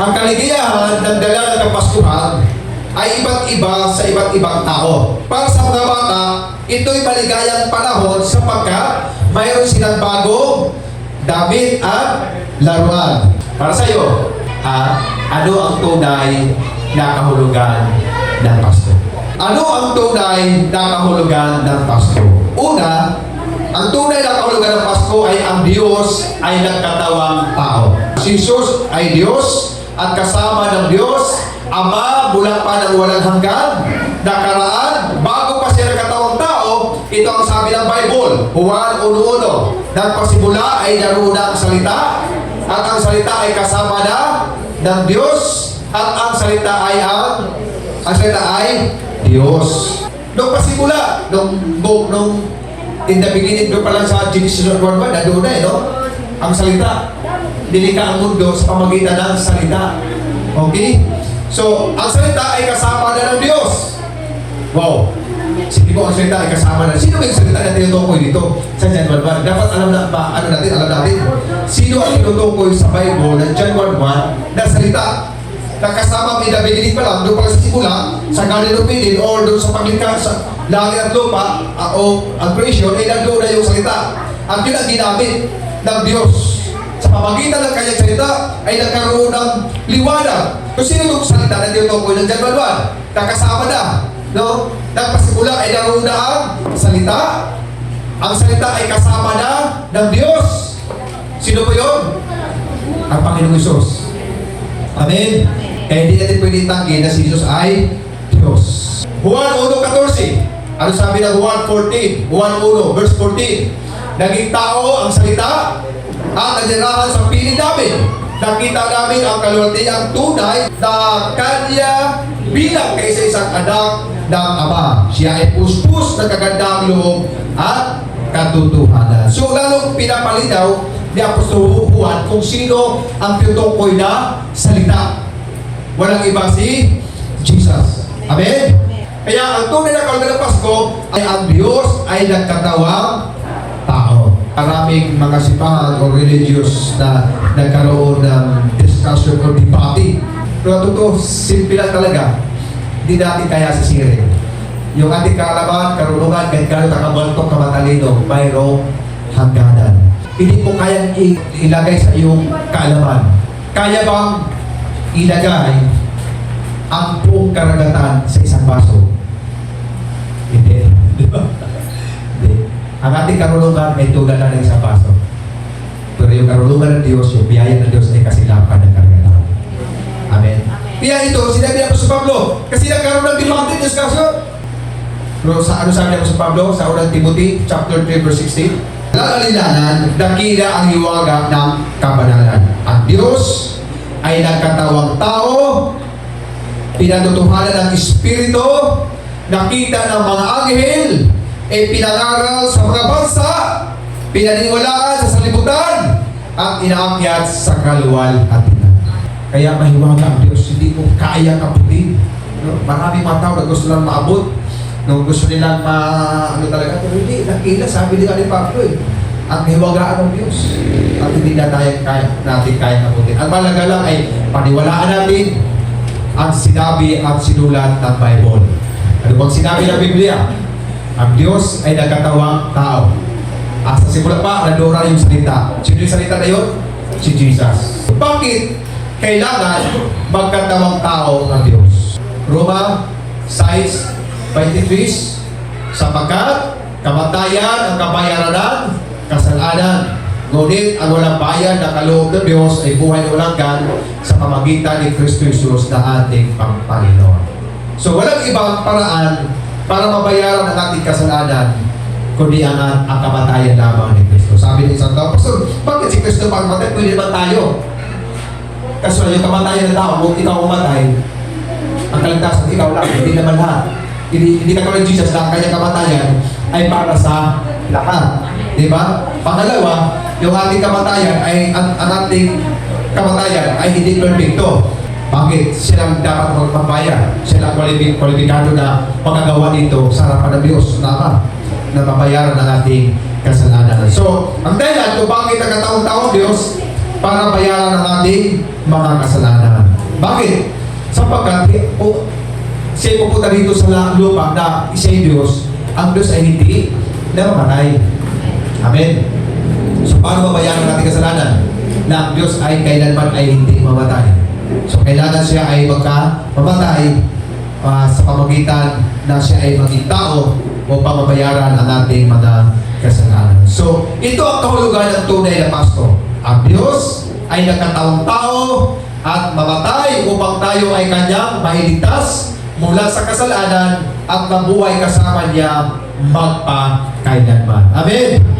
Ang kaligayahan ng dala ng Kapaskuhan ay iba't iba sa iba't ibang tao. Para sa mga bata, ito'y maligayang panahon sapagkat mayroon silang bagong damit at laruan. Para sa iyo, ah, ano ang tunay na kahulugan ng Pasko? Ano ang tunay na kahulugan ng Pasko? Una, ang tunay na kahulugan ng Pasko ay ang Diyos ay nagkatawang tao. Si Jesus ay Diyos at kasama ng Diyos, Ama mula pa ng walang hanggan, nakaraan, bago pa siya nagkatawang tao, ito ang sabi ng Bible, Juan 1.1, Nagpasimula ay naroon na ang salita, at ang salita ay kasama na ng Diyos, at ang salita ay ang, ang salita ay Diyos. Nung pasimula, nung, nung, nung in the beginning, doon pa lang sa Genesis 1.1, nandoon na eh, no? Ang salita. Dinika ang mundo sa pamagitan ng salita. Okay? So, ang salita ay kasama na ng Diyos. Wow. Sige po, ang salita ay kasama na. Sino yung salita na tinutukoy dito sa John 1.1? Dapat alam na, ba, ano natin, alam natin. Sino ang tinutukoy sa Bible ng John 1.1 na salita? Na kasama may nabigilin pa lang, doon pa lang sa simula, sa Garden of Eden, or doon sa paglikha sa langit at lupa, uh, o ang creation, ay nandoon na yung salita. At yun ang ginamit ng Diyos. Sa pamagitan ng kanyang salita, ay nagkaroon ng liwanag. Kung sino itong salita na tinutukoy ng John 1.1? Nakasama na. No? Nagpasimula ay naroon na ang salita. Ang salita ay kasama na ng Diyos. Sino po yun? Ang Panginoong Isus. Amen? Kaya hindi natin pwede tanggi na si Jesus ay Diyos. Juan 1.14 Ano sabi ng Juan 14? Juan 1 verse 14 Naging tao ang salita at nagnirahan sa piling namin. Nakita namin ang kaluwalhatiang tunay na kanya bilang kaysa isang anak ng Ama. Siya ay puspos ng kagandang loob at katotohanan. So lalong pinapalinaw ni Apostol Juan kung sino ang tinutukoy na salita. Walang iba si Jesus. Amen? Kaya ang tunay na kalga ng Pasko ay ang Diyos ay nagkatawang. Maraming mga sipahan o religious na nagkaroon ng discussion o debate. Pero totoo, simple lang talaga. Hindi natin kaya sisirin. Yung ating kaalaman, karunungan, kahit gano'n nakabaltok ka matalino, mayroong hangganan. Hindi mo kayang ilagay sa iyong kaalaman. Kaya bang ilagay ang buong karagatan sa isang baso? Hindi. Di ba? Hindi. Ang ating karunungan ay tulad na ng isang baso. Pero yung karunungan ng Diyos, yung biyaya ng Diyos ay kasilapan ng karagatan. Amen. Kaya ito, sinabi ako sa Pablo, kasi nagkaroon ng debate ng discussion. Pero sa ano sabi ako sa Pablo, sa unang Timothy, chapter 3, verse 16, Lalalilanan, dakila ang hiwaga ng kabanalan. Ang Diyos ay nagkatawang tao, pinatutuhanan ng Espiritu, nakita ng mga anghel, e pinangaral sa mga bansa, pinaniniwalaan sa salibutan, at inaakyat sa kaluwalhatian. Kaya mahiwaga ang Diyos, hindi mo kaya kaputin. No? Maraming mga tao na gusto lang maabot. No, gusto nilang ma, ano talaga, pero hindi, nakita, sabi nila ni Pablo eh, ang hiwagaan ng Diyos. At hindi na tayo kaya, natin kaya kaputin. Ang malaga lang ay paniwalaan natin ang sinabi at sinulat ng Bible. Ano bang sinabi ng Biblia? Ang Diyos ay nagkatawang tao. Ah, sa simula pa, nadura yung salita. Sino yung salita na yun? Si Jesus. Bakit kailangan magkatawang tao ng Diyos? Roma 6, 23 sapagkat kamatayan ang kabayaran ng kasalanan. Ngunit ang walang bayan na kaloob ng Diyos ay buhay na walang sa pamagitan ni Kristo Jesus na ating Panginoon. So walang ibang paraan para mabayaran ang ating kasalanan kundi ang, ang kamatayan lamang ni Kristo. Sabi ng isang tao, Pastor, bakit si Kristo pagmatay? Pwede naman tayo. Kaso yung kamatayan ng tao, kung ikaw umatay, ang kaligtasan ikaw lang, hindi naman lahat. Hindi, hindi ka tulad ni Jesus na ang kanyang kamatayan ay para sa lahat. Di ba? Pangalawa, yung ating kamatayan ay ang, ang ating kamatayan ay hindi perfecto. Bakit? Silang dapat magpapaya. Sila kwalibik, kwalibikado na magagawa dito sa harapan ng Diyos. Tama. Na mabayaran ng ating kasalanan. So, ang dahilan kung bakit nagkataong-taong Diyos para bayaran ang ating mga kasalanan. Bakit? Sapagkat o, siya pupunta rito sa lupa na siya Diyos, ang Diyos ay hindi namamatay. Amen. So paano mabayaran natin kasalanan? Na ang Diyos ay kailanman ay hindi mamatay. So kailangan siya ay magka mamatay ah, sa pamagitan na siya ay maging tao upang mabayaran ang ating mga kasalanan. So ito ang kahulugan ng tunay na pasto. Ang Diyos ay nagkataong tao at mamatay upang tayo ay kanyang mahiligtas mula sa kasalanan at mabuhay kasama niya magpa kailanman. Amen.